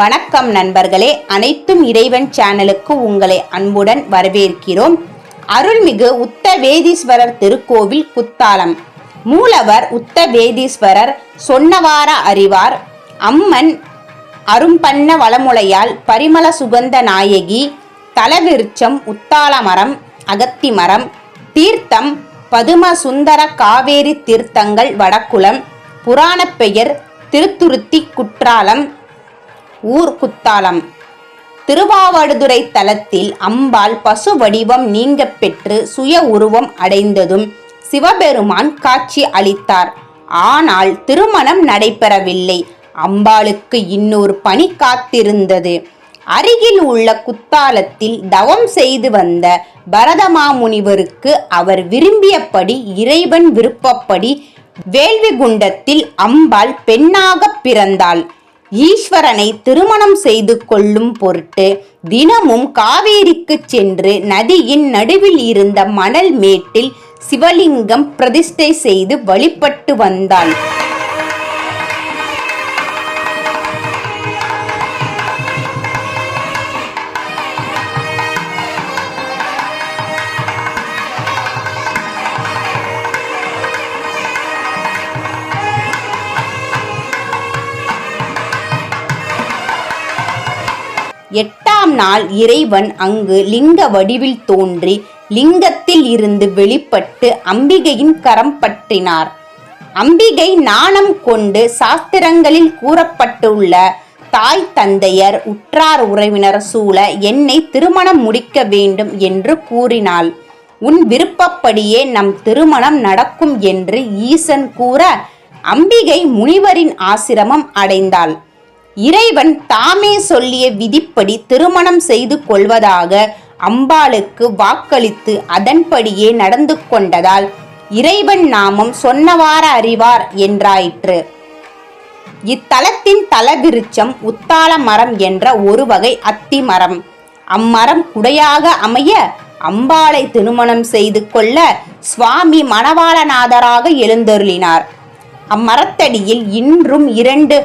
வணக்கம் நண்பர்களே. அனைத்தும் இறைவன் சேனலுக்கு உங்களை அன்புடன் வரவேற்கிறோம். அருள்மிகு உத்தவேதீஸ்வரர் திருக்கோவில் குத்தாலம். மூலவர் உத்தவேதீஸ்வரர் சொன்னவார அறிவார். அம்மன் அரும்பண்ண வளமுலையால் பரிமள சுகந்த நாயகி. தலவிருச்சம் உத்தாலமரம் அகத்திமரம் தீர்த்தம் பதும சுந்தர காவேரி தீர்த்தங்கள் வடக்குளம் புராணப் பெயர் திருத்துருத்தி குற்றாலம். ஊர் குத்தாலம். திருவாவடுதுறை தலத்தில் அம்பாள் பசு வடிவம் நீங்க பெற்று சுய உருவம் அடைந்ததும் சிவபெருமான் காட்சி அளித்தார். ஆனால் திருமணம் நடைபெறவில்லை. அம்பாளுக்கு இன்னொரு பணி காத்திருந்தது. அருகில் உள்ள குத்தாலத்தில் தவம் செய்து வந்த பரதமாமுனிவருக்கு அவர் விரும்பியபடி இறைவன் விருப்பப்படி வேள்விகுண்டத்தில் அம்பாள் பெண்ணாகப் பிறந்தாள். ஈஸ்வரனை திருமணம் செய்து கொள்ளும் பொருட்டு தினமும் காவேரிக்கு சென்று நதியின் நடுவில் இருந்த மணல் மேட்டில் சிவலிங்கம் பிரதிஷ்டை செய்து வழிபட்டு வந்தான் ஆனால் இறைவன் அங்கு லிங்க வடிவில் தோன்றி லிங்கத்தில் இருந்து வெளிப்பட்டு அம்பிகையின் கரம் பற்றினார். அம்பிகை நாணம் கொண்டு சாஸ்திரங்களில் கூறப்பட்டுள்ள தாய் தந்தையர் உற்றார் உறவினர் சூழ என்னை திருமணம் முடிக்க வேண்டும் என்று கூறினாள். உன் விருப்பப்படியே நம் திருமணம் நடக்கும் என்று ஈசன் கூற அம்பிகை முனிவரின் ஆசிரமம் அடைந்தாள். இறைவன் தாமே சொல்லிய விதிப்படி திருமணம் செய்து கொள்வதாக அம்பாளுக்கு வாக்களித்து அதன்படியே நடந்து கொண்டதால் இறைவன் நாமம் சொன்னவார அறிவார் என்றாயிற்று. இத்தலத்தின் தலவிருச்சம் உத்தால மரம் என்ற ஒரு வகை அத்தி மரம். அம்மரம் குடையாக அமைய அம்பாளை திருமணம் செய்து கொள்ள சுவாமி மணவாளநாதராக எழுந்தருளினார். அம்மரத்தடியில் இன்றும் இரண்டு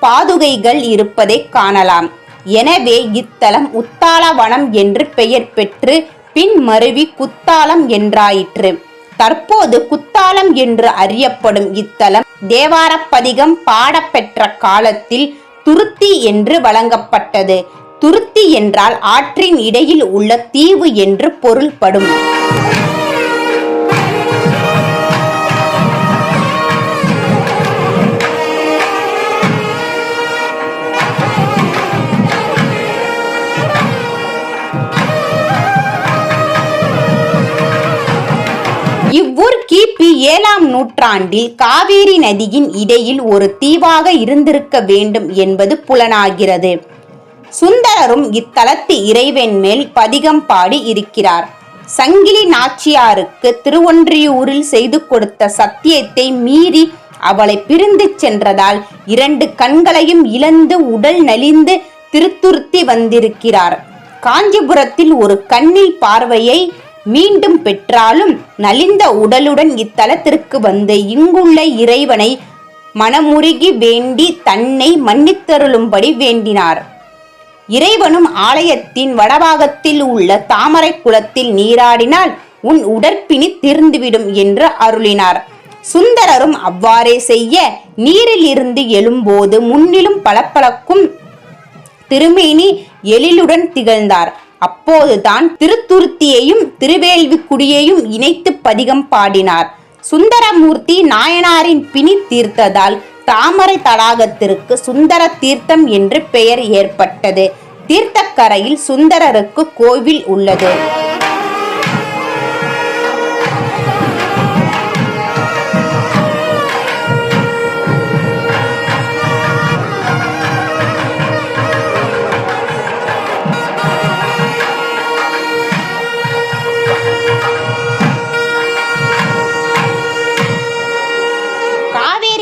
பாதுகைகள் இருப்பதை காணலாம். எனவே இத்தலம் உத்தாலவனம் என்று பெயர் பெற்று பின் மருவி குத்தாலம் என்றாயிற்று. தற்போது குத்தாலம் என்று அறியப்படும் இத்தலம் தேவாரப்பதிகம் பாடப்பெற்ற காலத்தில் துருத்தி என்று வழங்கப்பட்டது. துருத்தி என்றால் ஆற்றின் இடையில் உள்ள தீவு என்று பொருள்படும். நூற்றாண்டில் காவேரி நதியின் இடையில் ஒரு தீவாக இருந்திருக்க வேண்டும் என்பது புலனாகிறது. சுந்தரரும் இத்தலத்து இறைவன் மேல் பதிகம் பாடி இருக்கிறார். சங்கிலி நாச்சியாருக்கு திருவொன்றியூரில் செய்து கொடுத்த சத்தியத்தை மீறி அவளை பிரிந்து சென்றதால் இரண்டு கண்களையும் இழந்து உடல் நலிந்து திருத்துருத்தி வந்திருக்கிறார். காஞ்சிபுரத்தில் ஒரு கண்ணில் பார்வையை மீண்டும் பெற்றாலும் நலிந்த உடலுடன் இத்தலத்திற்கு வந்து இங்குள்ள இறைவனை மனமுருகி வேண்டி தன்னை மன்னித்தருளும்படி வேண்டினார். இறைவனும் ஆலயத்தின் வடபாகத்தில் உள்ள தாமரை குளத்தில் நீராடினால் உன் உடற்பிணி தீர்ந்துவிடும் என்று அருளினார். சுந்தரரும் அவ்வாறே செய்ய நீரில் இருந்து எழும்போது முன்னிலும் பளபளக்கும் திருமேனி எழிலுடன் திகழ்ந்தார். அப்போதுதான் திருத்துருத்தியையும் திருவேள்விக்குடியையும் இணைத்து பதிகம் பாடினார். சுந்தரமூர்த்தி நாயனாரின் பிணி தீர்த்ததால் தாமரை தடாகத்திற்கு சுந்தர தீர்த்தம் என்று பெயர் ஏற்பட்டது. தீர்த்தக்கரையில் சுந்தரருக்கு கோவில் உள்ளது.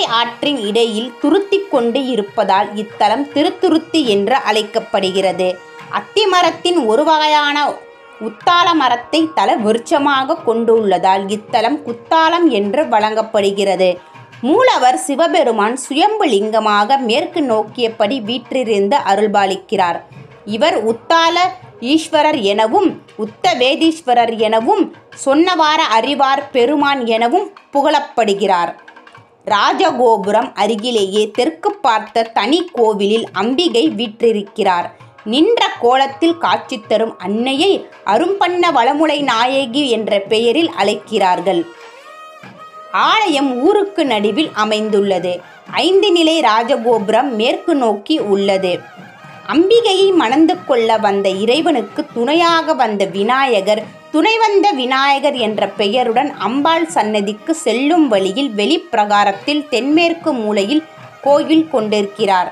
காவிரி ஆற்றின் இடையில் துருத்தி கொண்டு இருப்பதால் இத்தலம் திருத்துருத்தி என்று அழைக்கப்படுகிறது. அத்திமரத்தின் ஒரு வகையான உத்தால மரத்தை தல விருட்சமாக கொண்டுள்ளதால் இத்தலம் குத்தாலம் என்று வழங்கப்படுகிறது. மூலவர் சிவபெருமான் சுயம்பு லிங்கமாக மேற்கு நோக்கியபடி வீற்றிருந்து அருள்பாலிக்கிறார். இவர் உத்தால ஈஸ்வரர் எனவும் உத்தவேதீஸ்வரர் எனவும் சொன்னவார அறிவார் பெருமான் எனவும் புகழப்படுகிறார். ராஜகோபுரம் அருகிலேயே தெற்கு பார்த்த தனி கோவிலில் அம்பிகை வீற்றிருக்கிறார். நின்ற கோலத்தில் காட்சி தரும் அன்னையை அரும்பண்ண வளமுலை நாயகி என்ற பெயரில் அழைக்கிறார்கள். ஆலயம் ஊருக்கு நடுவில் அமைந்துள்ளது. ஐந்து நிலை ராஜகோபுரம் மேற்கு நோக்கி உள்ளது. அம்பிகையை மணந்து கொள்ள வந்த இறைவனுக்கு துணையாக வந்த விநாயகர் துணை வந்த விநாயகர் என்ற பெயருடன் அம்பாள் சன்னதிக்கு செல்லும் வழியில் வெளிப்பிரகாரத்தில் தென்மேற்கு மூலையில் கோயில் கொண்டிருக்கிறார்.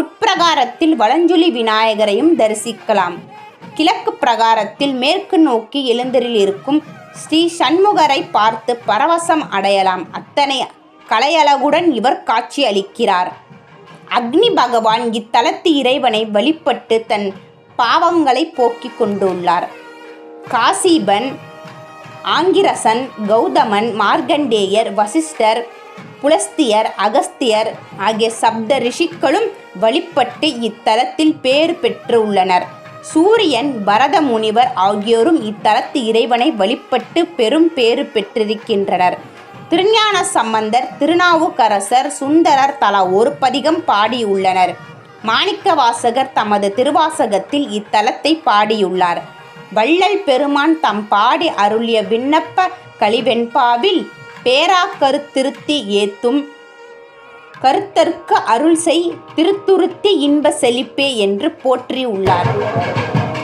உட்பிரகாரத்தில் வளஞ்சுலி விநாயகரையும் தரிசிக்கலாம். கிழக்கு பிரகாரத்தில் மேற்கு நோக்கி எழுந்தரிலிருக்கும் ஸ்ரீ சண்முகரை பார்த்து பரவசம் அடையலாம். அத்தனை கலையழகுடன் இவர் காட்சி அளிக்கிறார். அக்னி பகவான் இத்தலத்து இறைவனை வழிபட்டு தன் பாவங்களை போக்கிக் கொண்டுள்ளார். காசிபன் ஆங்கிரசன் கௌதமன் மார்க்கண்டேயர் வசிஷ்டர் புலஸ்தியர் அகஸ்தியர் ஆகிய சப்த ரிஷிக்களும் வழிபட்டு இத்தலத்தில் பேறு பெற்றுள்ளனர். சூரியன் பரத முனிவர் ஆகியோரும் இத்தலத்து இறைவனை வழிபட்டு பெரும் பேறு பெற்றிருக்கின்றனர். திருஞான சம்பந்தர் திருநாவுக்கரசர் சுந்தரர் தலா ஒரு பதிகம் பாடியுள்ளனர். மாணிக்கவாசகர் தமது திருவாசகத்தில் இத்தலத்தை பாடியுள்ளார். வள்ளல் பெருமான் தம் பாடி அருளிய விண்ணப்ப கலிவெண்பாவில் பேராக்கருத்திருத்தி ஏத்தும் கருத்தர்க்கு அருள் செய் திருத்துருத்தி இன்ப செழிப்பே என்று போற்றியுள்ளார். உள்ளார்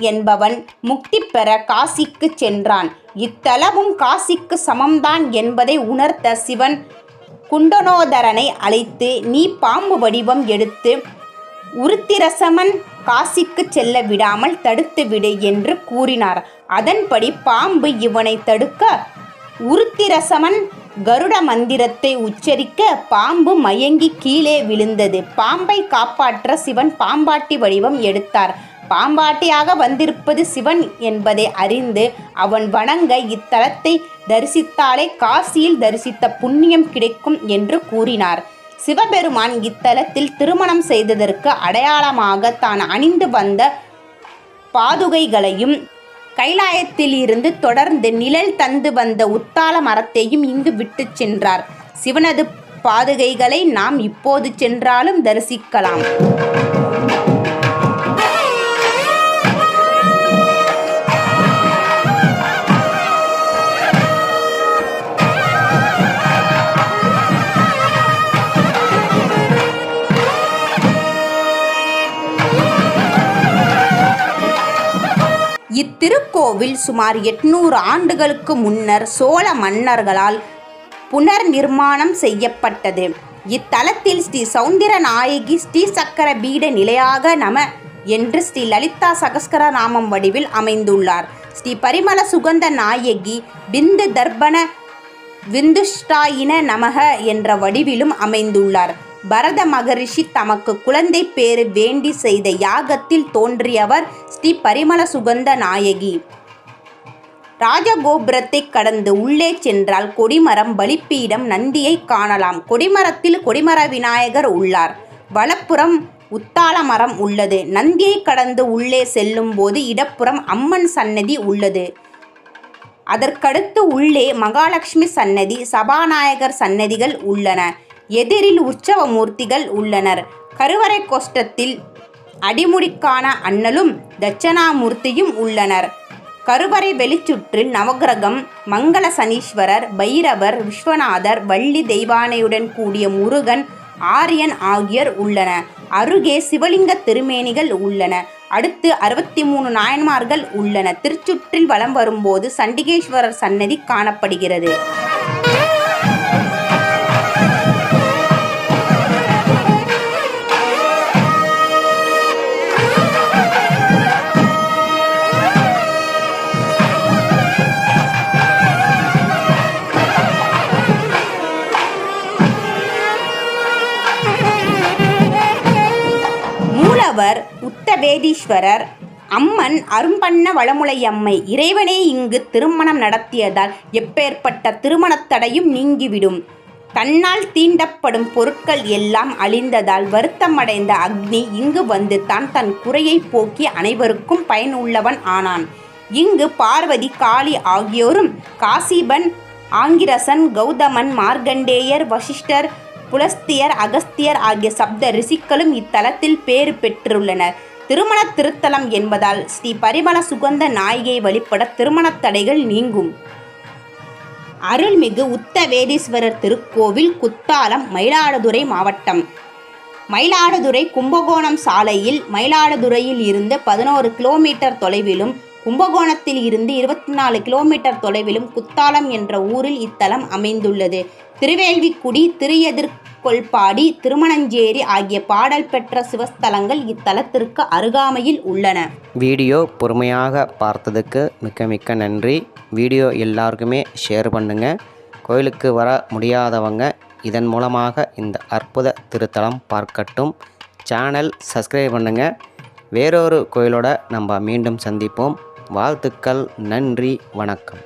என்பவன் முக்தி பெற காசிக்கு சென்றான். இத்தலமும் காசிக்கு சமம்தான் என்பதை உணர்த்த சிவன் குண்டனோதரனை அழைத்து நீ பாம்பு வடிவம் எடுத்து உருத்திரசமன் காசிக்கு செல்ல விடாமல் தடுத்து விடு என்று கூறினார். அதன்படி பாம்பு இவனை தடுக்க உருத்திரசமன் கருட மந்திரத்தை உச்சரிக்க பாம்பு மயங்கி கீழே விழுந்தது. பாம்பை காப்பாற்ற சிவன் பாம்பாட்டி வடிவம் எடுத்தார். பாம்பாட்டியாக வந்திருப்பது சிவன் என்பதை அறிந்து அவன் வணங்க இத்தலத்தை தரிசித்தாலே காசியில் தரிசித்த புண்ணியம் கிடைக்கும் என்று கூறினார். சிவபெருமான் இத்தலத்தில் திருமணம் செய்ததற்கு அடையாளமாக தான் அணிந்து வந்த பாதுகைகளையும் கைலாயத்தில் இருந்து தொடர்ந்து நிழல் தந்து வந்த உத்தால மரத்தையும் இங்கு விட்டு சென்றார். சிவனது பாதுகைகளை நாம் இப்போது சென்றாலும் தரிசிக்கலாம். இத்திருக்கோவில் சுமார் எட்நூறு ஆண்டுகளுக்கு முன்னர் சோழ மன்னர்களால் புனர் நிர்மாணம் செய்யப்பட்டது. இத்தலத்தில் ஸ்ரீ சௌந்தர நாயகி ஸ்ரீ சக்கர பீட நிலையாக நம என்று ஸ்ரீ லலிதா சகஸ்கர நாமம் வடிவில் அமைந்துள்ளார். ஸ்ரீ பரிமள சுகந்த நாயகி பிந்து தர்ப்பண விந்துஷ்டாயின நமக என்ற வடிவிலும் அமைந்துள்ளார். பரத மகரிஷி தமக்கு குழந்தை பேறு வேண்டி செய்த யாகத்தில் தோன்றியவர் ஸ்ரீ பரிமள சுகந்த நாயகி. ராஜகோபுரத்தை கடந்து உள்ளே சென்றால் கொடிமரம் பலிப்பீடம் நந்தியை காணலாம். கொடிமரத்தில் கொடிமர விநாயகர் உள்ளார். வலப்புறம் உத்தாள மரம் உள்ளது. நந்தியை கடந்து உள்ளே செல்லும் போது இடப்புறம் அம்மன் சன்னதி உள்ளது. அதற்கடுத்து உள்ளே மகாலட்சுமி சன்னதி சபாநாயகர் சன்னதிகள் உள்ளன. எதிரில் உற்சவ மூர்த்திகள் உள்ளனர். கருவறை கோஷ்டத்தில் அடிமுடிக்கான அண்ணலும் தட்சணாமூர்த்தியும் உள்ளனர். கருவறை வெளிச்சுற்றில் நவகிரகம் மங்கள சனீஸ்வரர் பைரவர் விஸ்வநாதர் வள்ளி தெய்வானையுடன் கூடிய முருகன் ஆரியன் ஆகியோர் உள்ளன. அருகே சிவலிங்க திருமேனிகள் உள்ளன. அடுத்து அறுபத்தி மூணு நாயன்மார்கள் உள்ளன. திருச்சுற்றில் வலம் வரும்போது சண்டிகேஸ்வரர் சன்னதி காணப்படுகிறது. வேதீஸ்வரர் அம்மன் அரும்பண்ண வளமுலையம்மை இறைவனே இங்கு திருமணம் நடத்தியதால் எப்பேற்பட்ட திருமணத் தடையும் நீங்கிவிடும். தன்னால் தீண்டப்படும் பொருட்கள் எல்லாம் அழிந்ததால் வருத்தமடைந்த அக்னி இங்கு வந்து தான் தன் குறையை போக்கி அனைவருக்கும் பயனுள்ளவன் ஆனான். இங்கு பார்வதி காளி ஆகியோரும் காசிபன் ஆங்கிரசன் கௌதமன் மார்க்கண்டேயர் வசிஷ்டர் புலஸ்தியர் அகஸ்தியர் ஆகிய சப்த ரிஷிக்களும் இத்தலத்தில் பேறு பெற்றுள்ளனர். திருமண திருத்தலம் என்பதால் ஸ்ரீ பரிமள சுகந்த நாயகியை வழிபட திருமணத் தடைகள் நீங்கும். அருள்மிகு உத்தவேதீஸ்வரர் திருக்கோவில் குத்தாலம் மயிலாடுதுறை மாவட்டம். மயிலாடுதுறை கும்பகோணம் சாலையில் மயிலாடுதுறையில் இருந்து பதினோரு கிலோமீட்டர் தொலைவிலும் கும்பகோணத்தில் இருந்து இருபத்தி நாலு கிலோமீட்டர் தொலைவிலும் குத்தாலம் என்ற ஊரில் இத்தலம் அமைந்துள்ளது. திருவேல்விக்குடி கொல்பாடி திருமணஞ்சேரி ஆகிய பாடல் பெற்ற சிவஸ்தலங்கள் இத்தலத்திற்கு அருகாமையில் உள்ளன. வீடியோ பொறுமையாக பார்த்ததுக்கு மிக்க மிக்க நன்றி. வீடியோ எல்லாருக்குமே ஷேர் பண்ணுங்கள் கோயிலுக்கு வர முடியாதவங்க இதன் மூலமாக இந்த அற்புத திருத்தலம் பார்க்கட்டும். சேனல் சப்ஸ்கிரைப் பண்ணுங்கள் வேறொரு கோயிலோட நம்ம மீண்டும் சந்திப்போம். வாழ்த்துக்கள் நன்றி வணக்கம்.